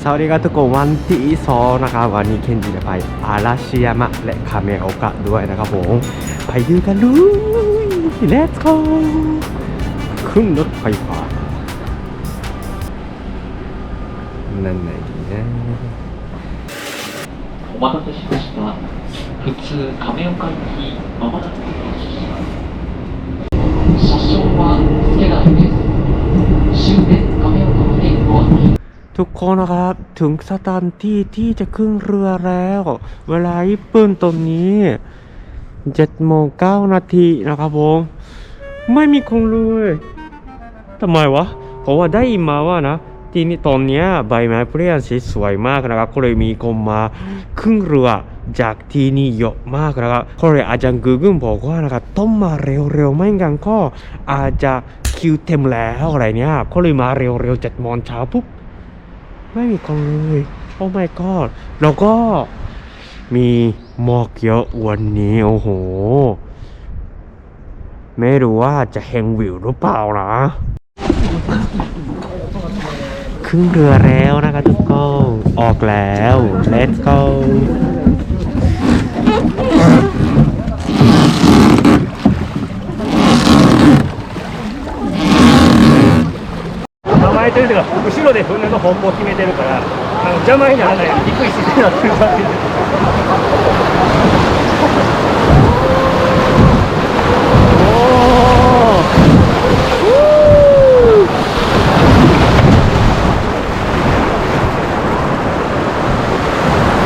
สวัสดีครับทุกคนวันที่สองนะครับวันนี้เคนจิจะไปอาราชิยามะและคาเมโอกะด้วยนะครับผมไปดูกันเลย Let's go ขึ้นรถไฟฟ้านั่นไหนดีนะ お待たせしました。普通亀岡行きまもなくです。車掌は ทุกคนนะครับถึงสถานที่ที่จะขึ้นเรือแล้ว เวลาญี่ปุ่นตรงนี้7โมง9นาทีนะครับผม ไม่มีคนเลยทำไมวะ เพราะว่าได้มาว่านะ ที่นี่ตอนเนี้ยใบไม้เปลี่ยนสีสวยมากนะครับ ก็เลยมีคนมาขึ้นเรือจากที่นี่เยอะมากนะครับก็เลยอาจารย์กึ่งบอกว่านะครับต้องมาเร็วๆไม่งั้นก็อาจจะคิวเต็มแล้วอะไรเนี้ยก็เลยมาเร็วๆ7โมงเช้าปุ๊บ ไม่มีคนเลย โอ้ my god แล้วก็มีหมอกเยอะวันนี้ โอ้โห ไม่รู้ว่าจะเห็นวิวหรือเปล่านะ ขึ้นเรือแล้วนะคะทุกคนออกแล้ว let's go 構えてるというか後ろで船の方向を決めてるからあの邪魔にならないように低い姿勢になってる感じで。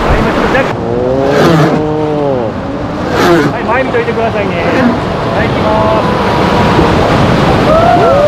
はい今ちょっと若干โอ้はい前見といてくださいね。はい行きます。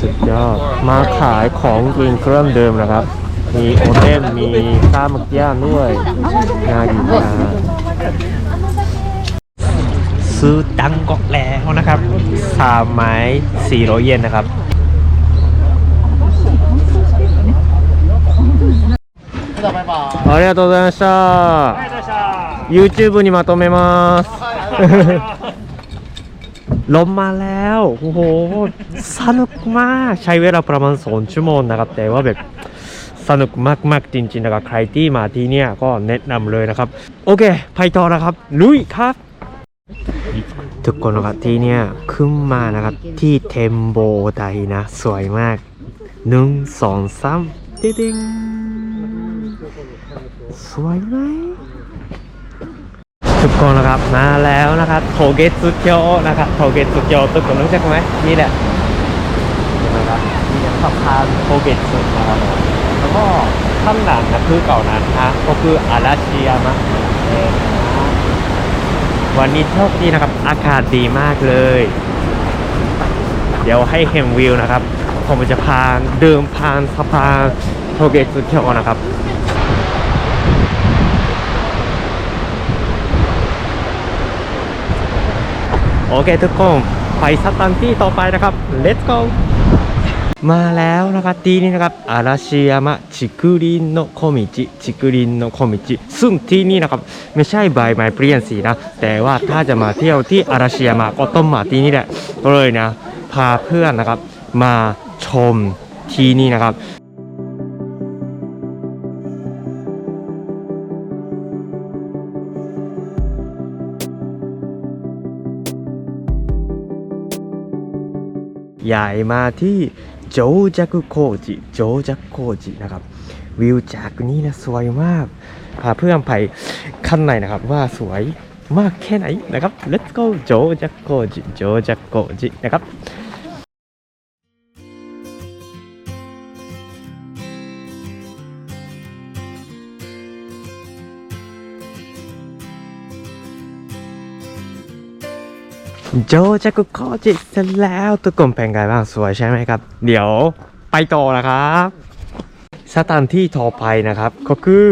สุดยอด มาขายของกินเครื่องเดิมนะครับ มีโอเด้นมีข้าวหมักย่างด้วยน่ากินมากซื้อตังกอกแล้วนะครับสามไม้สี่ร้อยเยนนะครับ ありがとうございました。はいどうした YouTube にまとめます。 ลมมาแล้ว โอ้โห สนุกมาก ใช้เวลาประมาณสองชั่วโมงนะครับ แต่ว่าแบบสนุกมากๆจริงๆนะครับ ใครที่มาที่เนี่ยก็แนะนำเลยนะครับ โอเค ไปต่อนะครับ ลุยครับทุกคนนะครับที่เนี่ยขึ้นมานะครับที่เทมโบไดนะ สวยมากหนึ่งสองสามติ๊งสวยไหม คนนะครับมาแล้วนะครับโทเกตสุเกียวนะครับโทเกตสุเกียวทุกคนรู้จักไหมนี่แหละเห็นไหมครับนี่จะสะพานโทเกตสุนะครับผมแล้วก็ข้างหลังนะคือเก่านั้นนะก็คืออาราชิยามะเองนะวันนี้โชคดีนะครับอากาศดีมากเลย เดี๋ยวให้เห็นวิวนะครับ ผมจะพาเดินผ่านสะพานโทเกตสุเกียวนะครับ โอเคทุกคนไปสถานที่ต่อไปนะครับ let's go มาแล้วนะครับที่นี่นะครับอาราชิยามะจิกุรินโนโคมิจิจิกุรินโนโคมิจิซึ่งที่นี่นะครับไม่ใช่ใบไม้เปลี่ยนสีนะ แต่ว่าถ้าจะมาเที่ยวที่อาราชิยามะก็ต้องมาที่นี่แหละก็เลยนะ พาเพื่อนนะครับ มาชมที่นี่นะครับ ใหญ่มาที่โจจักโคจิโจจักโคจินะครับวิวจากนี้นะสวยมากพาเพื่อนไปข้างในนะครับว่าสวยมากแค่ไหนนะครับ let's go โจจักโคจิโจจักโคจินะครับ โจจะกโคจิเสร็จแล้วทุกคนเป็นไงบ้างสวยใช่ไหมครับ เดี๋ยวไปต่อนะครับสถานที่ต่อไปนะครับ ก็คือ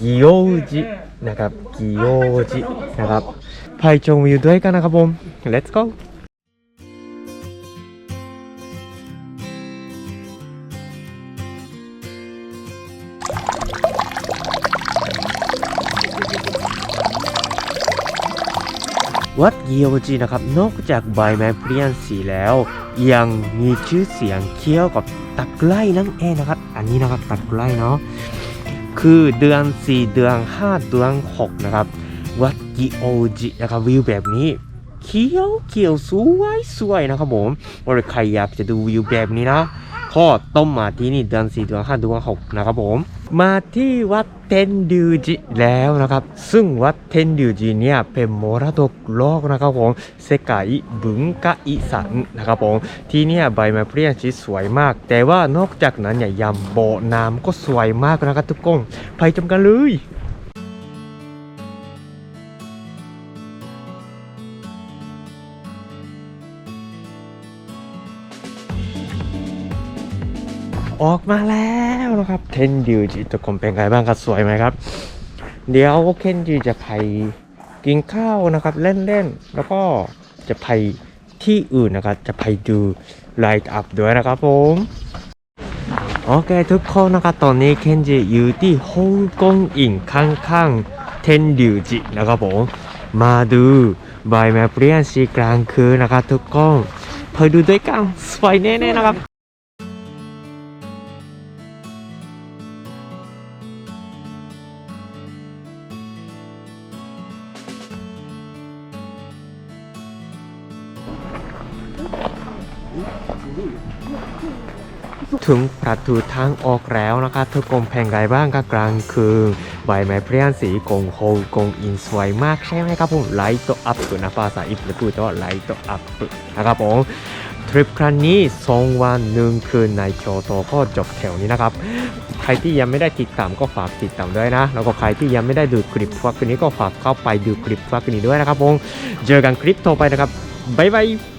กิโยจินะครับกิโยจินะครับไปชมวิวด้วยกันนะครับผม let's go วัดเยียวจีนะครับนอกจากใบไม้เปลี่ยนสีแล้ว ยังมีชื่อเสียงเกี่ยวกับตะไคร่นั่นเองนะครับ อันนี้นะครับตะไคร่เนาะคือเดือน 4 เดือน 5 เดือน 6 นะครับ วัดกิโอจินะครับวิวแบบนี้เขียวเขียวสวยสวยนะครับผมว่าใครอยากจะดูวิวแบบนี้นะก็ต้องมาที่นี่เดือน 4 เดือน 5 เดือน 6 นะครับผม มาที่วัดเทนดูจิแล้วนะครับ ซึ่งวัดเทนดูจิเนี่ยเป็นมรดกโลกนะครับผมเซกายบุงกะอิสันนะครับผมที่เนี่ยใบไม้เปลี่ยนสีสวยมาก แต่ว่านอกจากนั้นเนี่ยยำโบน้ำก็สวยมากนะครับทุกคนไปชมกันเลยออกมาแล้ว นะครับ เทนดิวจิทุกคนเป็นไงบ้างครับสวยไหมครับ เดี๋ยวเคนจิจะไปกินข้าวนะครับเล่นๆ แล้วก็จะไปที่อื่นนะครับ จะไปดูไลท์อัพด้วยนะครับผมโอเคทุกคนนะครับตอนนี้เคนจิอยู่ที่ฮ่องกงอิงข้างๆเทนดิวจินะครับผมมาดูใบไม้เปลี่ยนสีกลางคืนนะครับทุกคนไปดูด้วยกันสวยแน่ๆนะครับ ถึงประตูทางออกแล้วนะครับทุกคนแพงไงบ้างกลางคืนใบไม้เพลียนสีกงโฮกงอินสวยมากใช่ไหมครับผมไลท์ตัวอัพนะภาษาญี่ปุ่นพูดว่าไลท์ตัวอัพนะครับผมทริปครั้งนี้สองวันหนึ่งคืนในโคโตก็จบแถวนี้นะครับ ใครที่ยังไม่ได้ติดตามก็ฝากติดตามด้วยนะ แล้วก็ใครที่ยังไม่ได้ดูคลิปฟักนี้ก็ฝากเข้าไปดูคลิปฟักนี้ด้วยนะครับผมเจอกันคลิปต่อไปนะครับบ๊ายบาย